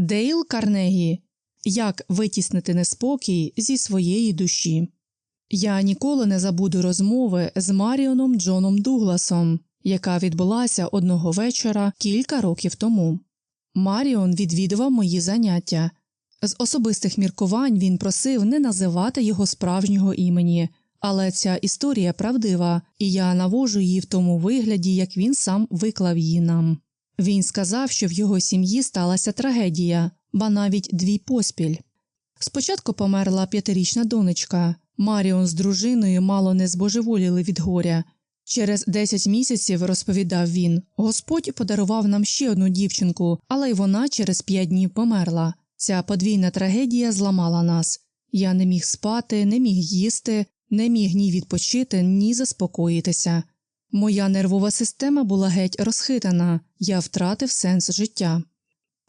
Дейл Карнегі Як витіснити неспокій зі своєї душі. Я ніколи не забуду розмови з Маріоном Джоном Дугласом, яка відбулася одного вечора кілька років тому. Маріон відвідував мої заняття. З особистих міркувань він просив не називати його справжнього імені, але ця історія правдива, і я навожу її в тому вигляді, як він сам виклав її нам. Він сказав, що в його сім'ї сталася трагедія, ба навіть дві поспіль. Спочатку померла п'ятирічна донечка. Маріон з дружиною мало не збожеволіли від горя. Через 10 місяців, розповідав він, Господь подарував нам ще одну дівчинку, але й вона через 5 днів померла. Ця подвійна трагедія зламала нас. Я не міг спати, не міг їсти, не міг ні відпочити, ні заспокоїтися. Моя нервова система була геть розхитана, я втратив сенс життя.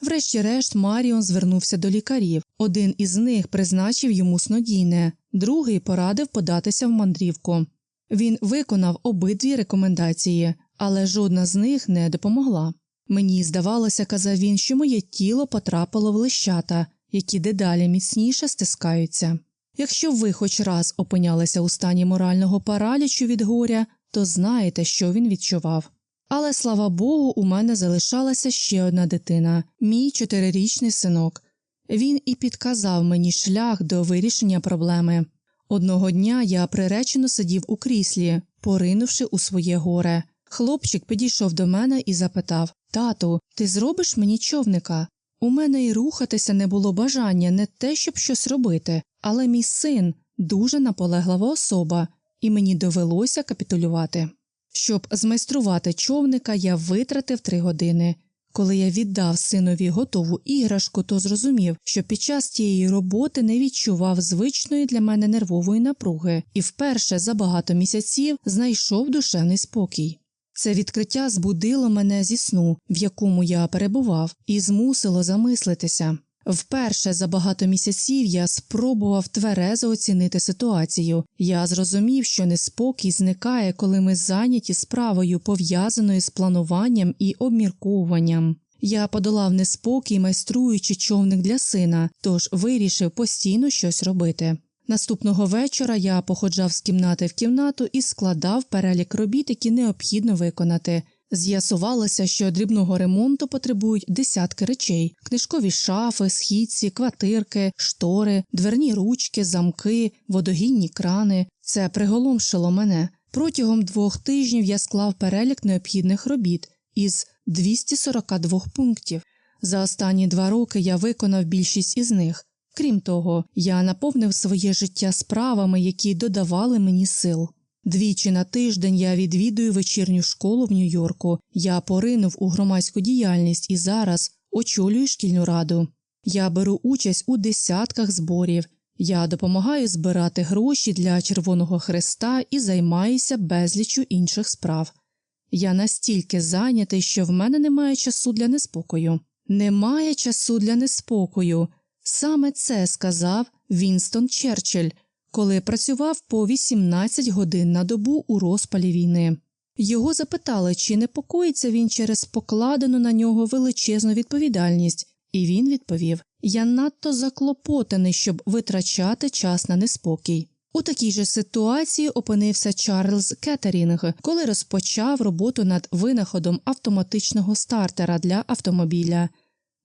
Врешті-решт Маріон звернувся до лікарів. Один із них призначив йому снодійне, другий порадив податися в мандрівку. Він виконав обидві рекомендації, але жодна з них не допомогла. Мені здавалося, казав він, що моє тіло потрапило в лищата, які дедалі міцніше стискаються. Якщо ви хоч раз опинялися у стані морального паралічу від горя, то знаєте, що він відчував. Але слава Богу, у мене залишалася ще одна дитина, мій чотирирічний синок. Він і підказав мені шлях до вирішення проблеми. Одного дня я приречено сидів у кріслі, поринувши у своє горе. Хлопчик підійшов до мене і запитав Тату, ти зробиш мені човника? У мене й рухатися не було бажання не те, щоб щось робити, але мій син дуже наполеглива особа, і мені довелося капітулювати. Щоб змайструвати човника, я витратив три години. Коли я віддав синові готову іграшку, то зрозумів, що під час тієї роботи не відчував звичної для мене нервової напруги і вперше за багато місяців знайшов душевний спокій. Це відкриття збудило мене зі сну, в якому я перебував, і змусило замислитися. Вперше за багато місяців я спробував тверезо оцінити ситуацію. Я зрозумів, що неспокій зникає, коли ми зайняті справою, пов'язаною з плануванням і обмірковуванням. Я подолав неспокій, майструючи човник для сина, тож вирішив постійно щось робити. Наступного вечора я походжав з кімнати в кімнату і складав перелік робіт, які необхідно виконати. З'ясувалося, що дрібного ремонту потребують десятки речей: книжкові шафи, східці, квартирки, штори, дверні ручки, замки, водогінні крани. Це приголомшило мене. Протягом двох тижнів я склав перелік необхідних робіт із 242 пунктів. За останні два роки я виконав більшість із них. Крім того, я наповнив своє життя справами, які додавали мені сил. Двічі на тиждень я відвідую вечірню школу в Нью-Йорку. Я поринув у громадську діяльність і зараз очолюю шкільну раду. Я беру участь у десятках зборів. Я допомагаю збирати гроші для Червоного Хреста і займаюся безліччю інших справ. Я настільки зайнятий, що в мене немає часу для неспокою. Немає часу для неспокою. Саме це сказав Вінстон Черчилль, коли працював по 18 годин на добу у розпалі війни. Його запитали, чи непокоїться він через покладену на нього величезну відповідальність, і він відповів: Я надто заклопотаний, щоб витрачати час на неспокій. У такій же ситуації опинився Чарльз Кеттерінг, коли розпочав роботу над винаходом автоматичного стартера для автомобіля.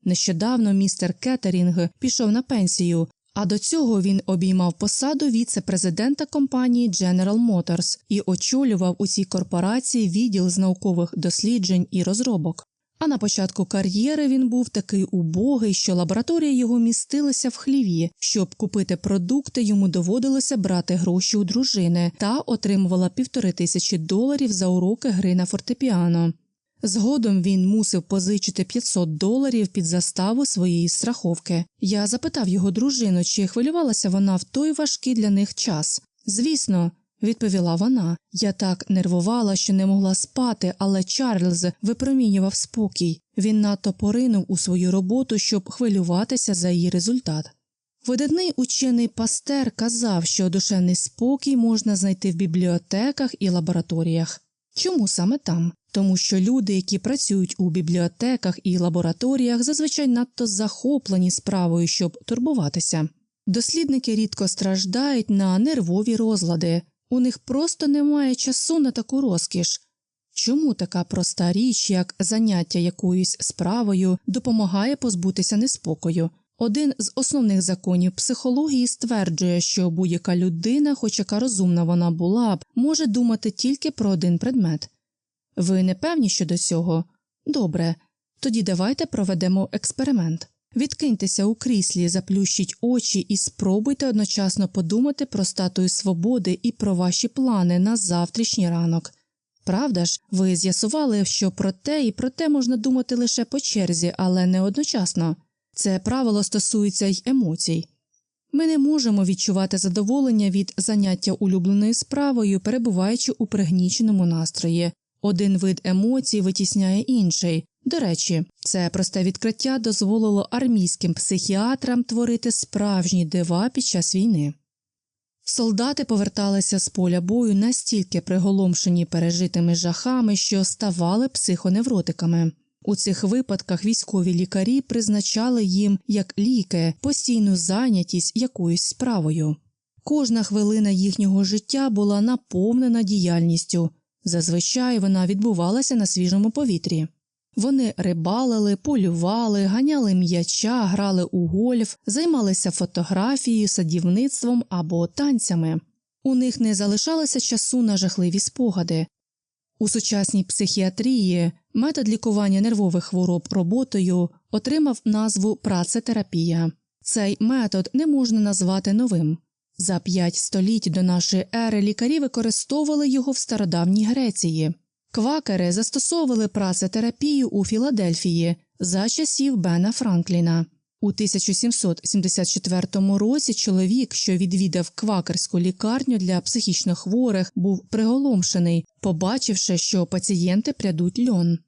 Нещодавно містер Кеттерінг пішов на пенсію, а до цього він обіймав посаду віце-президента компанії General Motors і очолював у цій корпорації відділ з наукових досліджень і розробок. А на початку кар'єри він був такий убогий, що лабораторія його містилася в хліві. Щоб купити продукти, йому доводилося брати гроші у дружини та отримувала півтори тисячі доларів за уроки гри на фортепіано. Згодом він мусив позичити 500 доларів під заставу своєї страховки. Я запитав його дружину, чи хвилювалася вона в той важкий для них час. Звісно, відповіла вона. Я так нервувала, що не могла спати, але Чарльз випромінював спокій. Він надто поринув у свою роботу, щоб хвилюватися за її результат. Видатний учений пастер казав, що душевний спокій можна знайти в бібліотеках і лабораторіях. Чому саме там? Тому що люди, які працюють у бібліотеках і лабораторіях, зазвичай надто захоплені справою, щоб турбуватися. Дослідники рідко страждають на нервові розлади, у них просто немає часу на таку розкіш. Чому така проста річ, як заняття якоюсь справою, допомагає позбутися неспокою? Один з основних законів психології стверджує, що будь-яка людина, хоч яка розумна вона була б, може думати тільки про один предмет. Ви не певні щодо цього? Добре, тоді давайте проведемо експеримент. Відкиньтеся у кріслі, заплющіть очі і спробуйте одночасно подумати про статую свободи і про ваші плани на завтрашній ранок. Правда ж, ви з'ясували, що про те і про те можна думати лише по черзі, але не одночасно. Це правило стосується й емоцій. Ми не можемо відчувати задоволення від заняття улюбленою справою, перебуваючи у пригніченому настрої. Один вид емоцій витісняє інший. До речі, це просте відкриття дозволило армійським психіатрам творити справжні дива під час війни. Солдати поверталися з поля бою настільки приголомшені пережитими жахами, що ставали психоневротиками. У цих випадках військові лікарі призначали їм як ліки постійну зайнятість якоюсь справою. Кожна хвилина їхнього життя була наповнена діяльністю. Зазвичай вона відбувалася на свіжому повітрі. Вони рибалили, полювали, ганяли м'яча, грали у гольф, займалися фотографією, садівництвом або танцями. У них не залишалося часу на жахливі спогади. У сучасній психіатрії метод лікування нервових хвороб роботою отримав назву працетерапія. Цей метод не можна назвати новим. За п'ять століть до нашої ери лікарі використовували його в стародавній Греції. Квакери застосовували працетерапію у Філадельфії за часів Бена Франкліна. У 1774 році чоловік, що відвідав квакерську лікарню для психічно хворих, був приголомшений, побачивши, що пацієнти прядуть льон.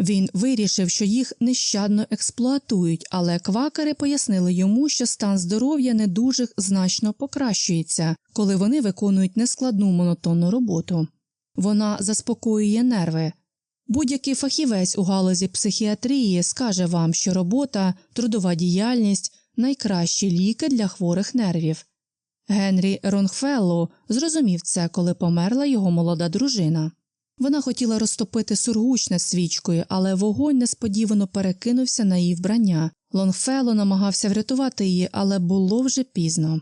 Він вирішив, що їх нещадно експлуатують, але квакери пояснили йому, що стан здоров'я недужих значно покращується, коли вони виконують нескладну монотонну роботу. Вона заспокоює нерви. Будь-який фахівець у галузі психіатрії скаже вам, що робота, трудова діяльність найкращі ліки для хворих нервів. Генрі Ронгфелло зрозумів це, коли померла його молода дружина. Вона хотіла розтопити сургуч над свічкою, але вогонь несподівано перекинувся на її вбрання. Лонгфелло намагався врятувати її, але було вже пізно.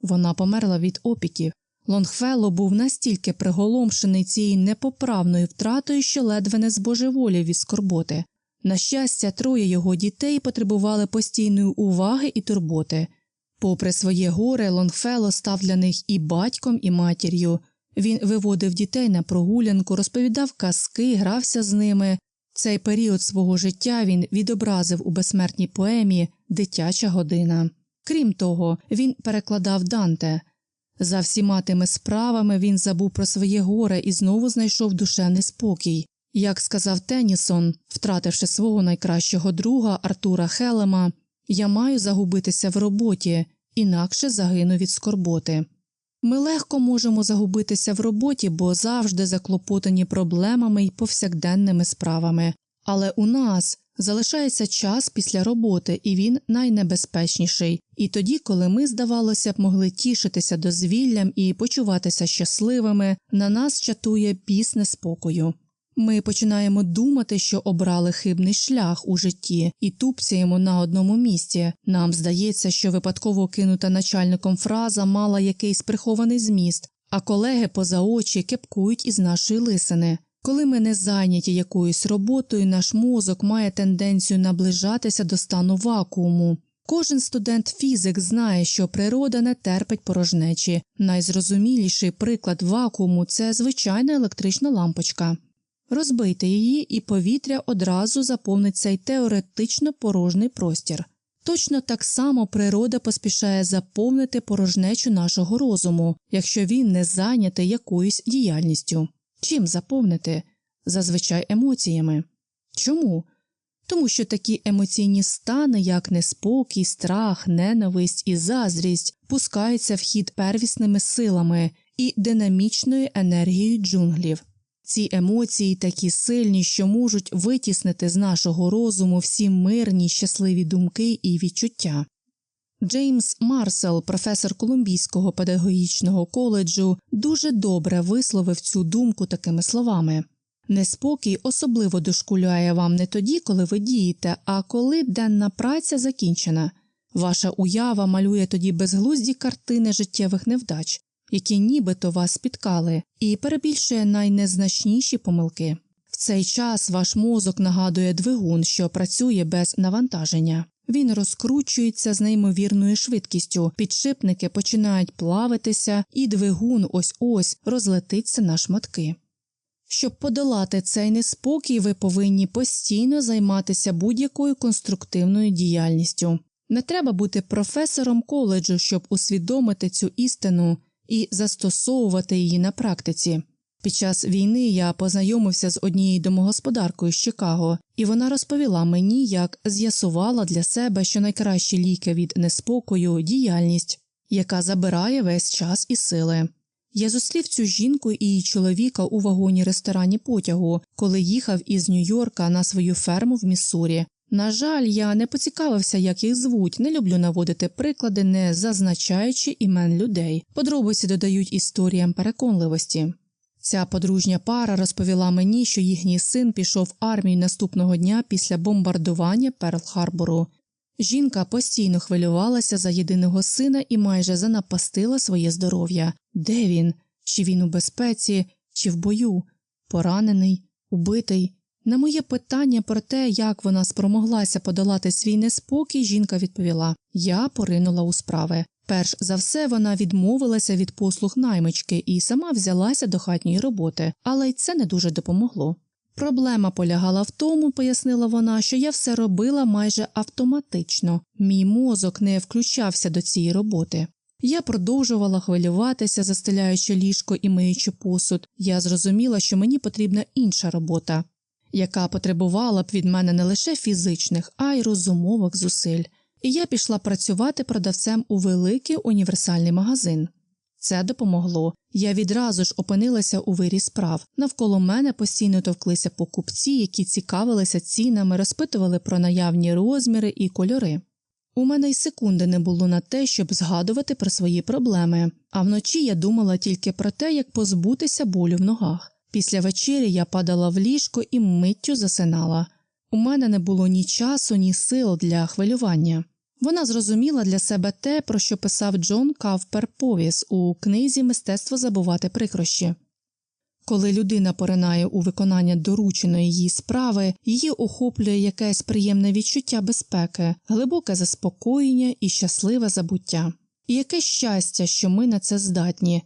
Вона померла від опіків. Лонгфелло був настільки приголомшений цією непоправною втратою, що ледве не збожеволів від скорботи. На щастя, троє його дітей потребували постійної уваги і турботи. Попри своє горе, Лонгфелло став для них і батьком, і матір'ю. Він виводив дітей на прогулянку, розповідав казки, грався з ними. Цей період свого життя він відобразив у безсмертній поемі Дитяча година. Крім того, він перекладав Данте. За всіма тими справами він забув про своє горе і знову знайшов душевний спокій. Як сказав Тенісон, втративши свого найкращого друга Артура Хелема, я маю загубитися в роботі, інакше загину від скорботи. Ми легко можемо загубитися в роботі, бо завжди заклопотані проблемами й повсякденними справами, але у нас залишається час після роботи, і він найнебезпечніший. І тоді, коли ми, здавалося б, могли тішитися дозвіллям і почуватися щасливими, на нас чатує біс неспокою. Ми починаємо думати, що обрали хибний шлях у житті і тупцяємо на одному місці. Нам здається, що випадково кинута начальником фраза мала якийсь прихований зміст, а колеги поза очі кепкують із нашої лисини. Коли ми не зайняті якоюсь роботою, наш мозок має тенденцію наближатися до стану вакууму. Кожен студент фізик знає, що природа не терпить порожнечі. Найзрозуміліший приклад вакууму це звичайна електрична лампочка. Розбийте її, і повітря одразу заповнить цей теоретично порожній простір. Точно так само природа поспішає заповнити порожнечу нашого розуму, якщо він не зайнятий якоюсь діяльністю. Чим заповнити? Зазвичай емоціями. Чому? Тому що такі емоційні стани, як неспокій, страх, ненависть і заздрість, пускаються в хід первісними силами і динамічною енергією джунглів. Ці емоції такі сильні, що можуть витіснити з нашого розуму всі мирні, щасливі думки і відчуття. Джеймс Марсел, професор Колумбійського педагогічного коледжу, дуже добре висловив цю думку такими словами Неспокій особливо дошкуляє вам не тоді, коли ви дієте, а коли денна праця закінчена. Ваша уява малює тоді безглузді картини життєвих невдач, які нібито вас спіткали, і перебільшує найнезначніші помилки. В цей час ваш мозок нагадує двигун, що працює без навантаження. Він розкручується з неймовірною швидкістю, підшипники починають плавитися, і двигун ось ось розлетиться на шматки. Щоб подолати цей неспокій, ви повинні постійно займатися будь-якою конструктивною діяльністю. Не треба бути професором коледжу, щоб усвідомити цю істину і застосовувати її на практиці. Під час війни я познайомився з однією домогосподаркою з Чикаго, і вона розповіла мені, як з'ясувала для себе, що найкращі ліки від неспокою діяльність, яка забирає весь час і сили. Я зустрів цю жінку і її чоловіка у вагоні ресторані потягу, коли їхав із Нью-Йорка на свою ферму в Міссурі. На жаль, я не поцікавився, як їх звуть, не люблю наводити приклади, не зазначаючи імен людей. Подробиці додають історіям переконливості. Ця подружня пара розповіла мені, що їхній син пішов в армію наступного дня після бомбардування Перл-Харбору. Жінка постійно хвилювалася за єдиного сина і майже занапастила своє здоров'я. Де він? Чи він у безпеці, чи в бою? Поранений, убитий. На моє питання про те, як вона спромоглася подолати свій неспокій, жінка відповіла Я поринула у справи. Перш за все, вона відмовилася від послуг наймички і сама взялася до хатньої роботи, але й це не дуже допомогло. Проблема полягала в тому, пояснила вона, що я все робила майже автоматично, мій мозок не включався до цієї роботи. Я продовжувала хвилюватися, застеляючи ліжко і миючи посуд. Я зрозуміла, що мені потрібна інша робота, яка потребувала б від мене не лише фізичних, а й розумових зусиль і я пішла працювати продавцем у великий універсальний магазин. Це допомогло. Я відразу ж опинилася у вирі справ. Навколо мене постійно товклися покупці, які цікавилися цінами, розпитували про наявні розміри і кольори. У мене й секунди не було на те, щоб згадувати про свої проблеми, а вночі я думала тільки про те, як позбутися болю в ногах. Після вечері я падала в ліжко і миттю засинала. У мене не було ні часу, ні сил для хвилювання. Вона зрозуміла для себе те, про що писав Джон Кавпер Повіс у книзі Мистецтво забувати прикрощі. Коли людина поринає у виконання дорученої їй справи, її охоплює якесь приємне відчуття безпеки, глибоке заспокоєння і щасливе забуття. І яке щастя, що ми на це здатні.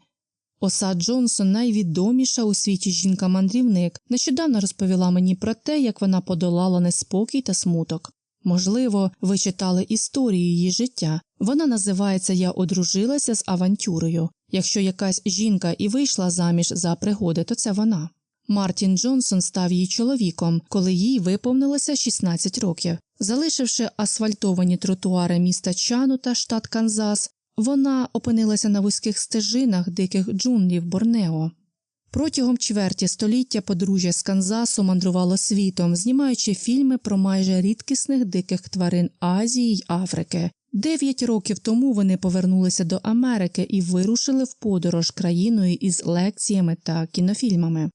Оса Джонсон найвідоміша у світі жінка-мандрівник, нещодавно розповіла мені про те, як вона подолала неспокій та смуток. Можливо, ви читали історію її життя. Вона називається Я одружилася з авантюрою. Якщо якась жінка і вийшла заміж за пригоди, то це вона. Мартін Джонсон став її чоловіком, коли їй виповнилося 16 років. Залишивши асфальтовані тротуари міста Чанута, штат Канзас, вона опинилася на вузьких стежинах диких джунглів Борнео. Протягом чверті століття подружжя з Канзасу мандрувало світом, знімаючи фільми про майже рідкісних диких тварин Азії й Африки. Дев'ять років тому вони повернулися до Америки і вирушили в подорож країною із лекціями та кінофільмами.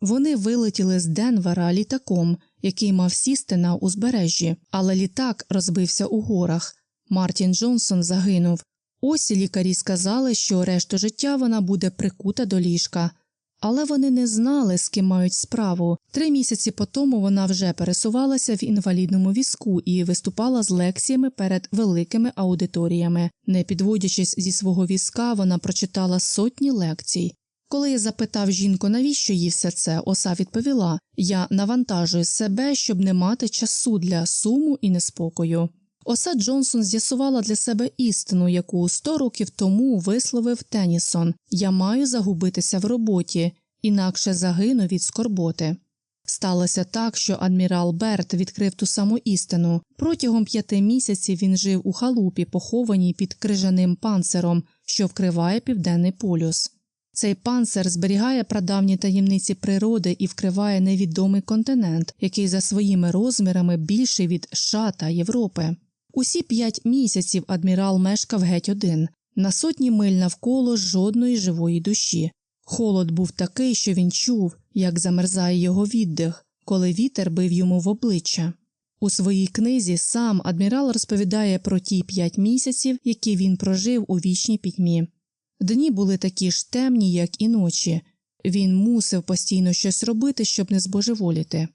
Вони вилетіли з Денвера літаком, який мав сісти на узбережжі, але літак розбився у горах. Мартін Джонсон загинув. Ось лікарі сказали, що решту життя вона буде прикута до ліжка. Але вони не знали, з ким мають справу. Три місяці по тому вона вже пересувалася в інвалідному візку і виступала з лекціями перед великими аудиторіями. Не підводячись зі свого візка, вона прочитала сотні лекцій. Коли я запитав жінку, навіщо їй все це, оса відповіла я навантажую себе, щоб не мати часу для суму і неспокою. Оса Джонсон з'ясувала для себе істину, яку сто років тому висловив Тенісон Я маю загубитися в роботі, інакше загину від скорботи. Сталося так, що адмірал Берт відкрив ту саму істину. Протягом п'яти місяців він жив у халупі, похованій під крижаним панциром, що вкриває південний полюс. Цей панцир зберігає прадавні таємниці природи і вкриває невідомий континент, який за своїми розмірами більший від США та Європи. Усі п'ять місяців адмірал мешкав геть один, на сотні миль навколо жодної живої душі. Холод був такий, що він чув, як замерзає його віддих, коли вітер бив йому в обличчя. У своїй книзі сам адмірал розповідає про ті п'ять місяців, які він прожив у вічній пітьмі. Дні були такі ж темні, як і ночі. Він мусив постійно щось робити, щоб не збожеволіти.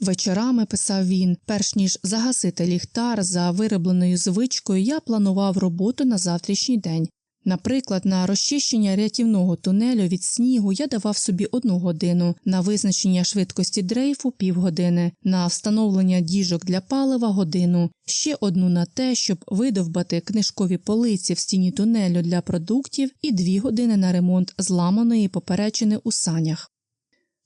Вечорами, писав він, перш ніж загасити ліхтар за виробленою звичкою, я планував роботу на завтрашній день. Наприклад, на розчищення рятівного тунелю від снігу я давав собі одну годину, на визначення швидкості дрейфу півгодини, на встановлення діжок для палива годину, ще одну на те, щоб видовбати книжкові полиці в стіні тунелю для продуктів, і дві години на ремонт зламаної поперечини у санях.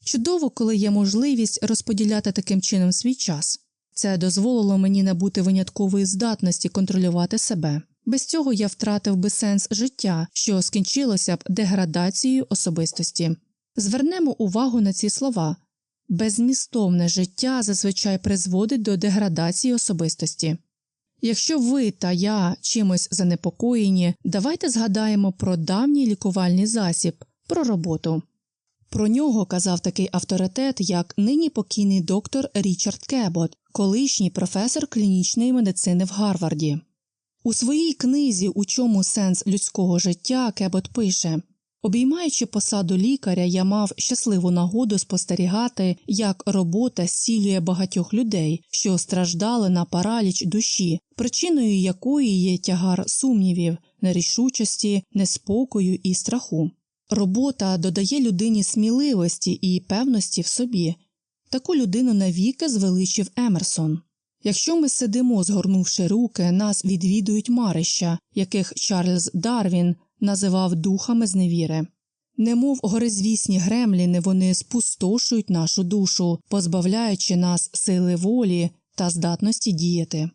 Чудово, коли є можливість розподіляти таким чином свій час. Це дозволило мені набути виняткової здатності контролювати себе. Без цього я втратив би сенс життя, що скінчилося б деградацією особистості. Звернемо увагу на ці слова безмістовне життя зазвичай призводить до деградації особистості. Якщо ви та я чимось занепокоєні, давайте згадаємо про давній лікувальний засіб, про роботу. Про нього казав такий авторитет, як нині покійний доктор Річард Кебот, колишній професор клінічної медицини в Гарварді. У своїй книзі У чому сенс людського життя Кебот пише Обіймаючи посаду лікаря, я мав щасливу нагоду спостерігати, як робота зцілює багатьох людей, що страждали на параліч душі, причиною якої є тягар сумнівів, нерішучості, неспокою і страху. Робота додає людині сміливості і певності в собі. Таку людину навіки звеличив Емерсон. Якщо ми сидимо, згорнувши руки, нас відвідують марища, яких Чарльз Дарвін називав духами зневіри. Немов горизвісні гремліни, вони спустошують нашу душу, позбавляючи нас сили волі та здатності діяти.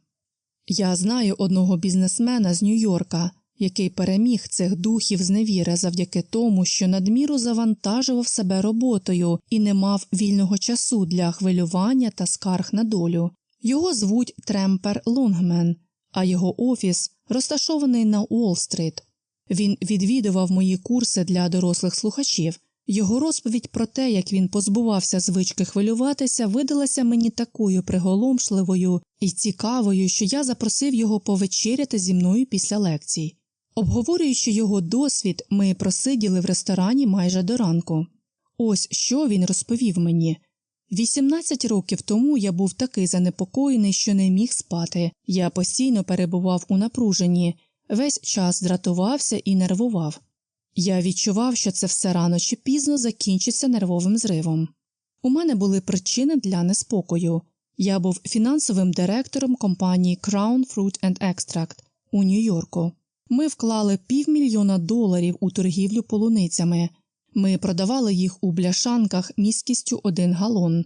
Я знаю одного бізнесмена з Нью-Йорка, який переміг цих духів зневіри завдяки тому, що надміру завантажував себе роботою і не мав вільного часу для хвилювання та скарг на долю. Його звуть Тремпер Лонгмен, а його офіс розташований на Уолл-стрит. Він відвідував мої курси для дорослих слухачів. Його розповідь про те, як він позбувався звички хвилюватися, видалася мені такою приголомшливою і цікавою, що я запросив його повечеряти зі мною після лекцій. Обговорюючи його досвід, ми просиділи в ресторані майже до ранку. Ось що він розповів мені. 18 років тому я був такий занепокоєний, що не міг спати. Я постійно перебував у напруженні, весь час дратувався і нервував. Я відчував, що це все рано чи пізно закінчиться нервовим зривом. У мене були причини для неспокою. Я був фінансовим директором компанії Crown Fruit and Extract у Нью-Йорку. Ми вклали півмільйона доларів у торгівлю полуницями. Ми продавали їх у бляшанках місткістю один галон.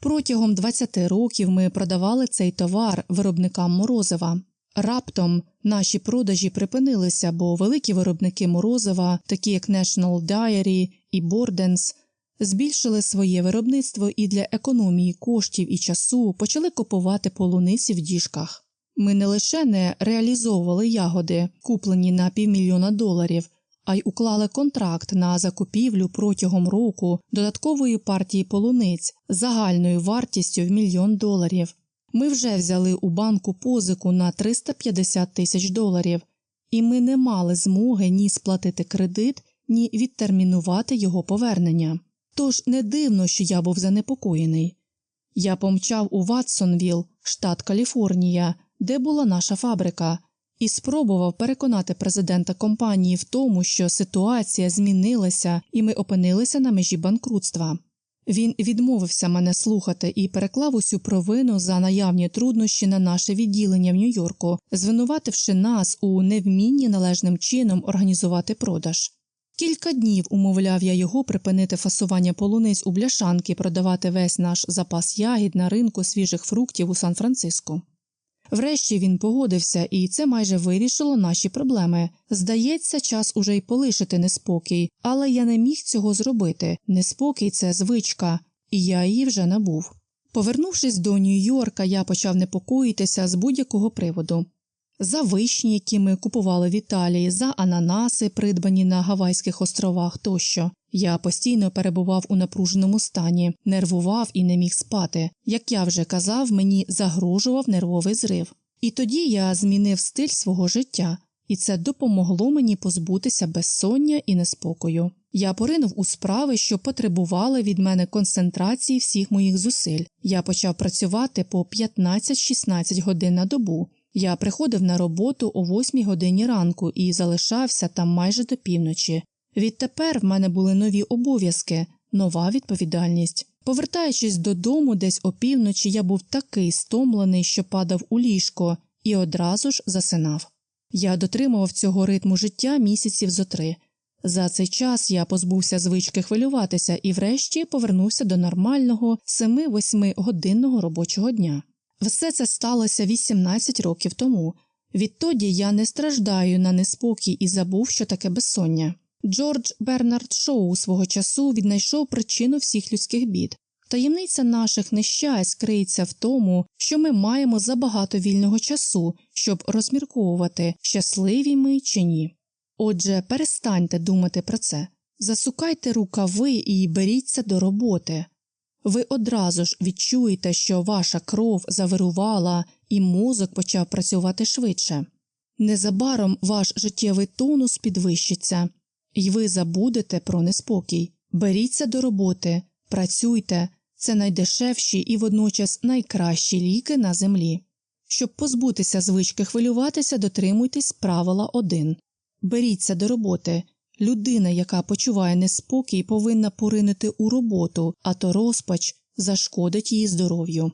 Протягом 20 років ми продавали цей товар виробникам морозива. Раптом наші продажі припинилися, бо великі виробники морозива, такі як National Diary і Bordens, збільшили своє виробництво і для економії коштів і часу почали купувати полуниці в діжках. Ми не лише не реалізовували ягоди, куплені на півмільйона доларів, а й уклали контракт на закупівлю протягом року додаткової партії полуниць загальною вартістю в мільйон доларів. Ми вже взяли у банку позику на 350 тисяч доларів, і ми не мали змоги ні сплатити кредит, ні відтермінувати його повернення. Тож не дивно, що я був занепокоєний. Я помчав у Ватсонвіл, штат Каліфорнія, де була наша фабрика, і спробував переконати президента компанії в тому, що ситуація змінилася і ми опинилися на межі банкрутства. Він відмовився мене слухати і переклав усю провину за наявні труднощі на наше відділення в Нью-Йорку, звинувативши нас у невмінні належним чином організувати продаж. Кілька днів умовляв я його припинити фасування полуниць у бляшанки, продавати весь наш запас ягід на ринку свіжих фруктів у Сан-Франциско. Врешті він погодився, і це майже вирішило наші проблеми. Здається, час уже й полишити неспокій, але я не міг цього зробити. Неспокій це звичка, і я її вже набув. Повернувшись до Нью-Йорка, я почав непокоїтися з будь-якого приводу. За вишні, які ми купували в Італії, за ананаси, придбані на Гавайських островах тощо. Я постійно перебував у напруженому стані, нервував і не міг спати. Як я вже казав, мені загрожував нервовий зрив. І тоді я змінив стиль свого життя, і це допомогло мені позбутися безсоння і неспокою. Я поринув у справи, що потребували від мене концентрації всіх моїх зусиль. Я почав працювати по 15-16 годин на добу. Я приходив на роботу о 8 годині ранку і залишався там майже до півночі. Відтепер в мене були нові обов'язки, нова відповідальність. Повертаючись додому, десь опівночі, я був такий стомлений, що падав у ліжко, і одразу ж засинав. Я дотримував цього ритму життя місяців зо три. За цей час я позбувся звички хвилюватися і, врешті, повернувся до нормального 7-8 годинного робочого дня. Все це сталося 18 років тому. Відтоді я не страждаю на неспокій і забув, що таке безсоння. Джордж Бернард Шоу свого часу віднайшов причину всіх людських бід. Таємниця наших нещасть криється в тому, що ми маємо забагато вільного часу, щоб розмірковувати, щасливі ми чи ні. Отже, перестаньте думати про це, засукайте рукави і беріться до роботи. Ви одразу ж відчуєте, що ваша кров завирувала і мозок почав працювати швидше. Незабаром ваш життєвий тонус підвищиться, і ви забудете про неспокій. Беріться до роботи, працюйте, це найдешевші і водночас найкращі ліки на землі. Щоб позбутися звички хвилюватися, дотримуйтесь правила 1. Беріться до роботи. Людина, яка почуває неспокій, повинна поринути у роботу, а то розпач зашкодить її здоров'ю.